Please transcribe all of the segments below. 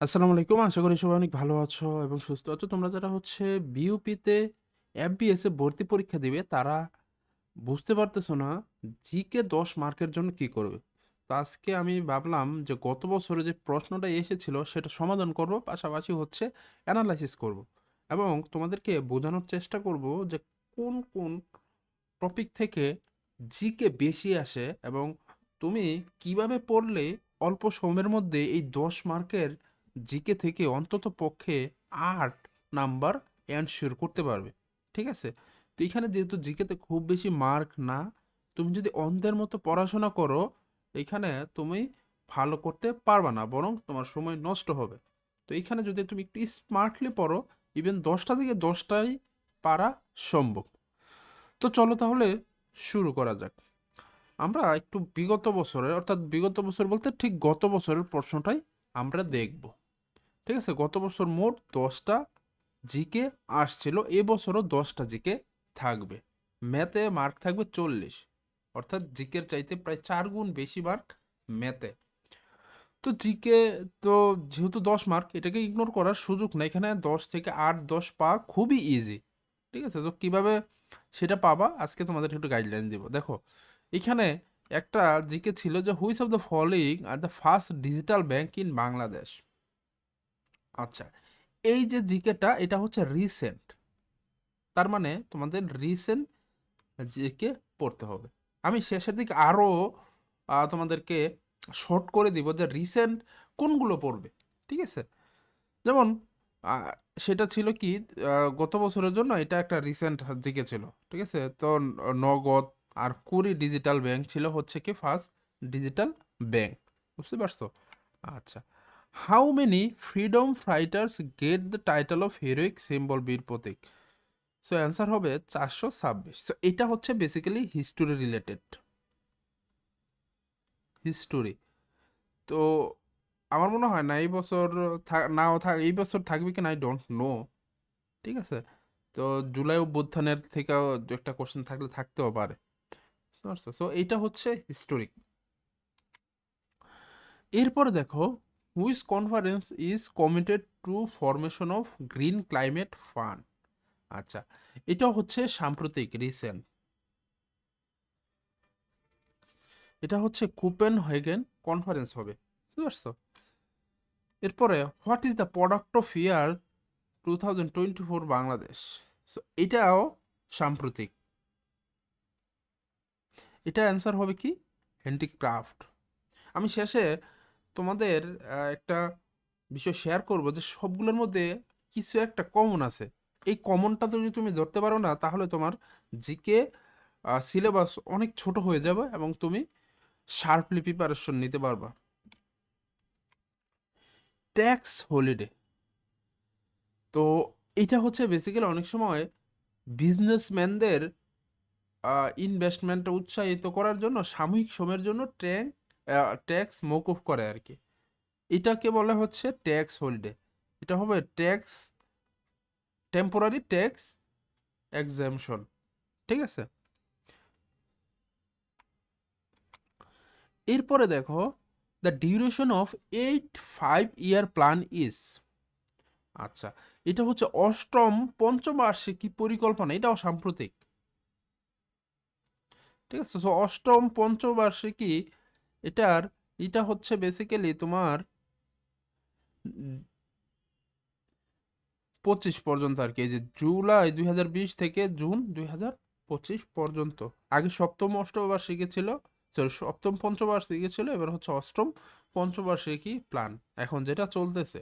আসসালামু আলাইকুম। আশা করি সবাই অনেক ভালো আছো এবং সুস্থ আছো। তোমরা যারা হচ্ছে বিইউপিতে এফবিএস ভর্তি পরীক্ষা দিবে, তারা বুঝতে পারতেছো না জিকে ১০ মার্কের জন্য কি করবে? তো আজকে আমি ভাবলাম যে গত বছরে যে প্রশ্নটা এসেছিল সেটা সমাধান করব, পাশাপাশি হচ্ছে অ্যানালাইসিস করব। এবং তোমাদেরকে বোঝানোর চেষ্টা করব যে কোন, কোন টপিক থেকে জিকে বেশি আসে এবং তুমি কীভাবে পড়লে অল্প সময়ের মধ্যে এই ১০ মার্কের জিকে থেকে অন্তত পক্ষে ৮ নাম্বার এনশিওর করতে পারবে। ঠিক আছে? তো এখানে যেহেতু জিকেতে খুব বেশি মার্ক না, তুমি যদি অন্ধের মতো পড়াশোনা করো, এখানে তুমি ভালো করতে পারবা না। বরং তোমার সময় নষ্ট হবে। তো এখানে যদি তুমি একটু স্মার্টলি পড়ো, ইভেন দশটা থেকে ১০ টাই পারা সম্ভব। তো চলো তাহলে শুরু করা যাক। আমরা একটু বিগত বছরের অর্থাৎ বিগত বছর বলতে ঠিক গত বছরের প্রশ্নটাই আমরা দেখব। ঠিক আছে? গত বছর মোট ১০ টা জিকে আসছিল। এবছরও ১০ টা জিকে থাকবে। ম্যাথে মার্ক থাকবে ৪০ অর্থাৎ জিকের চাইতে প্রায় চার গুণ বেশি মার্ক ম্যাথে। তো জিকে তো যেহেতু ১০ মার্ক এটাকে ইগনোর করার সুযোগ নাই। এখানে ১০ থেকে আট দশ পাওয়া খুবই ইজি। ঠিক আছে? তো কীভাবে সেটা পাবা আজকে তোমাদের একটু গাইডলাইন দিব। দেখো, এখানে একটা জিকে ছিল যে which of the following are the first digital bank in Bangladesh? আচ্ছা, এই যে জিকেটা এটা হচ্ছে রিসেন্ট। তার মানে তোমাদের রিসেন্ট জিকে পড়তে হবে। আমি শেষের দিকে আরও তোমাদেরকে শর্ট করে দিব যে রিসেন্ট কোনগুলো পড়বে। ঠিক আছে? যেমন সেটা ছিল কি গত বছরের জন্য এটা একটা রিসেন্ট জিকে ছিল। ঠিক আছে? তো নগদ আর কুড়ি ডিজিটাল ব্যাংক ছিল হচ্ছে কি ফার্স্ট ডিজিটাল ব্যাংক। বুঝতে পারছ? আচ্ছা। How many freedom fighters get the title of heroic symbol Bir Protik? So answer হবে ৪২৬। সো এটা হচ্ছে বেসিক্যালি হিস্টোরি রিলেটেড। হিস্টোরি। তো আমার মনে হয় না এই বছর নাও থাক এই বছর থাকবে কিনা আই ডোন্ট নো। ঠিক আছে? তো জুলাই অভ্যুত্থানের থেকেও একটা কোয়েশ্চেন থাকলে থাকতেও পারে। সো এইটা হচ্ছে হিস্টোরিক। এরপরে দেখো which conference is committed to formation of green climate fund? আচ্ছা, এটা হচ্ছে সাম্প্রতিক রিসেন্ট। এটা হচ্ছে কুপেন হেগেন কনফারেন্স হবে। বুঝতে পারছ? এরপরে what is the product of year 2024 Bangladesh? So এটাও সাম্প্রতিক। এটা অ্যান্সার হবে কি? হ্যান্ডিক্রাফট। আমি শেষে তোমাদের একটা বিষয় শেয়ার করব যে সবগুলোর মধ্যে কিছু একটা কমন আছে। এই কমনটা যদি তুমি ধরতে পারো না, তাহলে তোমার জিকে সিলেবাস অনেক ছোট হয়ে যাবে এবং তুমি শার্পলি প্রিপারেশন নিতে পারবা। Tax holiday. তো এটা হচ্ছে বেসিক্যালি অনেক সময় বিজনেসম্যানদের ইনভেস্টমেন্টটা উৎসাহিত করার জন্য, সাময়িক সময়ের জন্য ট্যাং আ ট্যাক্স মওকুফ করে আর কি এটাকে বলা হচ্ছে ট্যাক্স হলিডে। এটা হবে ট্যাক্স টেম্পোরারি ট্যাক্স এক্সামশন ঠিক আছে? এরপরে দেখো the duration of 8 5 year plan is আচ্ছা, এটা হচ্ছে অষ্টম পঞ্চবার্ষিকী পরিকল্পনা। এটাও সাম্প্রতিক। ঠিক আছে? অষ্টম পঞ্চবার্ষিকী এটার এটা হচ্ছে বেসিক্যালি তোমার পঁচিশ পর্যন্ত আর কি এই যে জুলাই ২০২০ থেকে জুন ২০২৫ পর্যন্ত। আগে সপ্তম অষ্টবার্ষিকী ছিল সরি সপ্তম পঞ্চবার্ষিকী ছিল। এবার হচ্ছে অষ্টম পঞ্চবার্ষিকী প্ল্যান। এখন যেটা চলতেছে।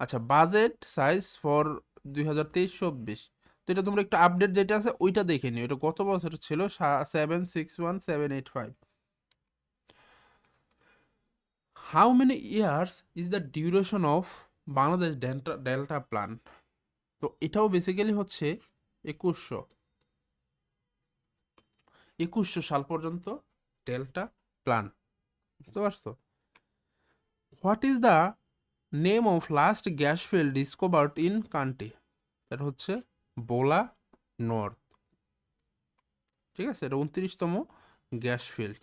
আচ্ছা, বাজেট সাইজ ফর ২০২৩-২৪ তো এটা তোমরা একটু আপডেট যেটা আছে ওইটা দেখে নিও। এটা গত বছর ছিল seven six one seven eight 761785 how many years is the duration of Bangladesh ডেন্টা delta plan? তো এটাও বেসিক্যালি হচ্ছে একুশশো একুশশো সাল পর্যন্ত ডেল্টা প্ল্যান। বুঝতে পারছ? What is the name of last gas field discovered in country? এটা হচ্ছে বোলা নর্থ। ঠিক আছে? এটা ২৯তম gas field.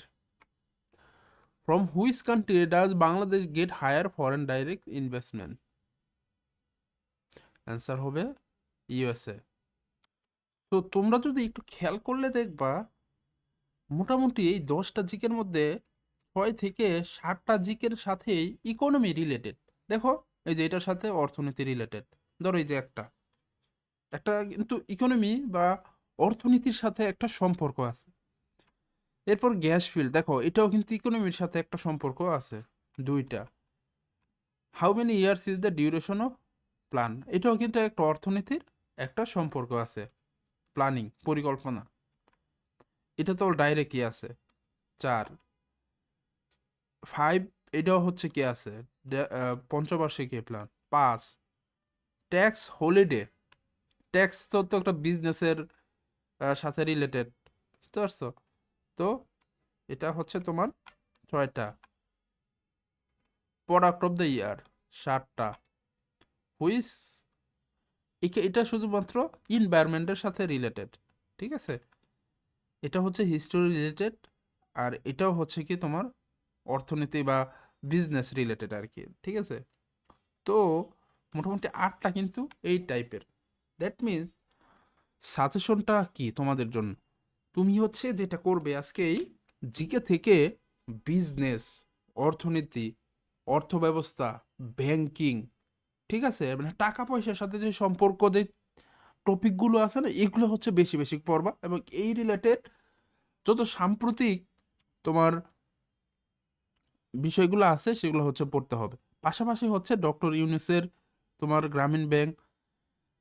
From which country does Bangladesh get higher foreign direct investment answer হবে ইউএসএ তো তোমরা যদি একটু খেয়াল করলে দেখবা, মোটামুটি এই দশটা জিকের মধ্যে ছয় থেকে ষাটটা জিকের সাথেই ইকোনমি রিলেটেড দেখো, এই যে এটার সাথে অর্থনীতি রিলেটেড ধরো এই যে একটা। একটা কিন্তু ইকোনমি বা অর্থনীতির সাথে একটা সম্পর্ক আছে। এরপর গ্যাস ফিল্ড দেখো, এটাও কিন্তু ইকোনমির সাথে একটা সম্পর্ক আছে, দুইটা। How many years is the duration of plan এটাও কিন্তু একটা অর্থনীতির একটা সম্পর্ক আছে প্ল্যানিং পরিকল্পনা। এটা তো ডাইরেক্ট কি আছে। চার। ফাইভ এটাও হচ্ছে কি আছে? পঞ্চবার্ষিকী প্ল্যান পাঁচ। ট্যাক্স হলিডে ট্যাক্স তো তো একটা বিজনেসের সাথে রিলেটেড বুঝতে পারছ? তো এটা হচ্ছে তোমার ছয়টা। প্রোডাক্ট অফ দ্য ইয়ার সাতটা। হুইস এটা শুধুমাত্র ইনভায়রনমেন্টের সাথে রিলেটেড ঠিক আছে? এটা হচ্ছে হিস্টোরি রিলেটেড আর এটাও হচ্ছে কি তোমার অর্থনীতি বা বিজনেস রিলেটেড আর কি, ঠিক আছে? তো মোটামুটি আটটা কিন্তু এই টাইপের দ্যাট মিন্স সাজেশনটা কি তোমাদের জন্য? তুমি হচ্ছে যেটা করবে আজকে এই জিকে থেকে বিজনেস অর্থনীতি, অর্থব্যবস্থা ব্যাংকিং ঠিক আছে? মানে টাকা পয়সার সাথে যে সম্পর্ক, যে টপিকগুলো আছে না, এগুলো হচ্ছে বেশি বেশি পড়বা এবং এই রিলেটেড যত সাম্প্রতিক তোমার বিষয়গুলো আছে, সেগুলো হচ্ছে পড়তে হবে। পাশাপাশি হচ্ছে ডক্টর ইউনিসের তোমার গ্রামীণ ব্যাংক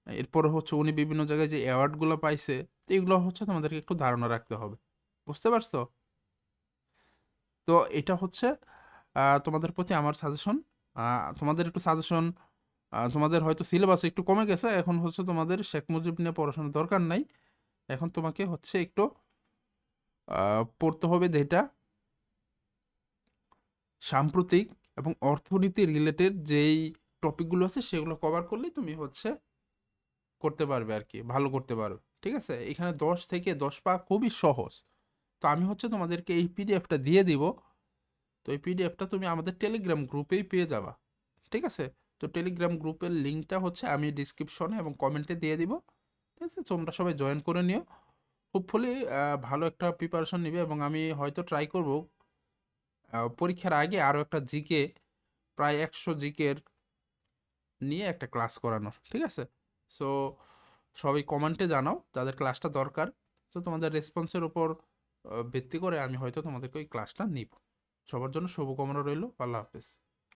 এরপরে হচ্ছে উনি বিভিন্ন জায়গায় যে অ্যাওয়ার্ডগুলো পাইছে, তো এগুলো হচ্ছে তোমাদেরকে একটু ধারণা রাখতে হবে। বুঝতে পারছ? তো এটা হচ্ছে তোমাদের প্রতি আমার সাজেশন তোমাদের একটু সাজেশন তোমাদের হয়তো সিলেবাস একটু কমে গেছে, এখন হচ্ছে তোমাদের শেখ মুজিব নিয়ে পড়াশোনার দরকার নাই। এখন তোমাকে হচ্ছে একটু পড়তে হবে যেটা সাম্প্রতিক এবং অর্থনীতি রিলেটেড যেই টপিকগুলো আছে সেগুলো কভার করলেই তুমি হচ্ছে করতে পারবে আর কি ভালো করতে পারবে। ঠিক আছে? এখানে দশ থেকে দশ পা খুবই সহজ। তো আমি হচ্ছে তোমাদেরকে এই পিডিএফটা দিয়ে দিব। তো এই পিডিএফটা তুমি আমাদের টেলিগ্রাম গ্রুপেই পেয়ে যাবা। ঠিক আছে? তো টেলিগ্রাম গ্রুপের লিঙ্কটা হচ্ছে আমি ডিসক্রিপশনে এবং কমেন্টে দিয়ে দিব। ঠিক আছে? তোমরা সবাই জয়েন করে নিও। হোপফুলি ভালো একটা প্রিপারেশন নিবে এবং আমি হয়তো ট্রাই করব। পরীক্ষার আগে আরও একটা জিকে প্রায় একশো জিকের নিয়ে একটা ক্লাস করানোর। ঠিক আছে? সো সবাই কমেন্টে জানাও, যাদের ক্লাসটা দরকার। তো তোমাদের রেসপন্সের ওপর ভিত্তি করে আমি হয়তো তোমাদেরকে ওই ক্লাসটা নিব। সবার জন্য শুভকামনা রইল, আল্লাহ হাফেজ।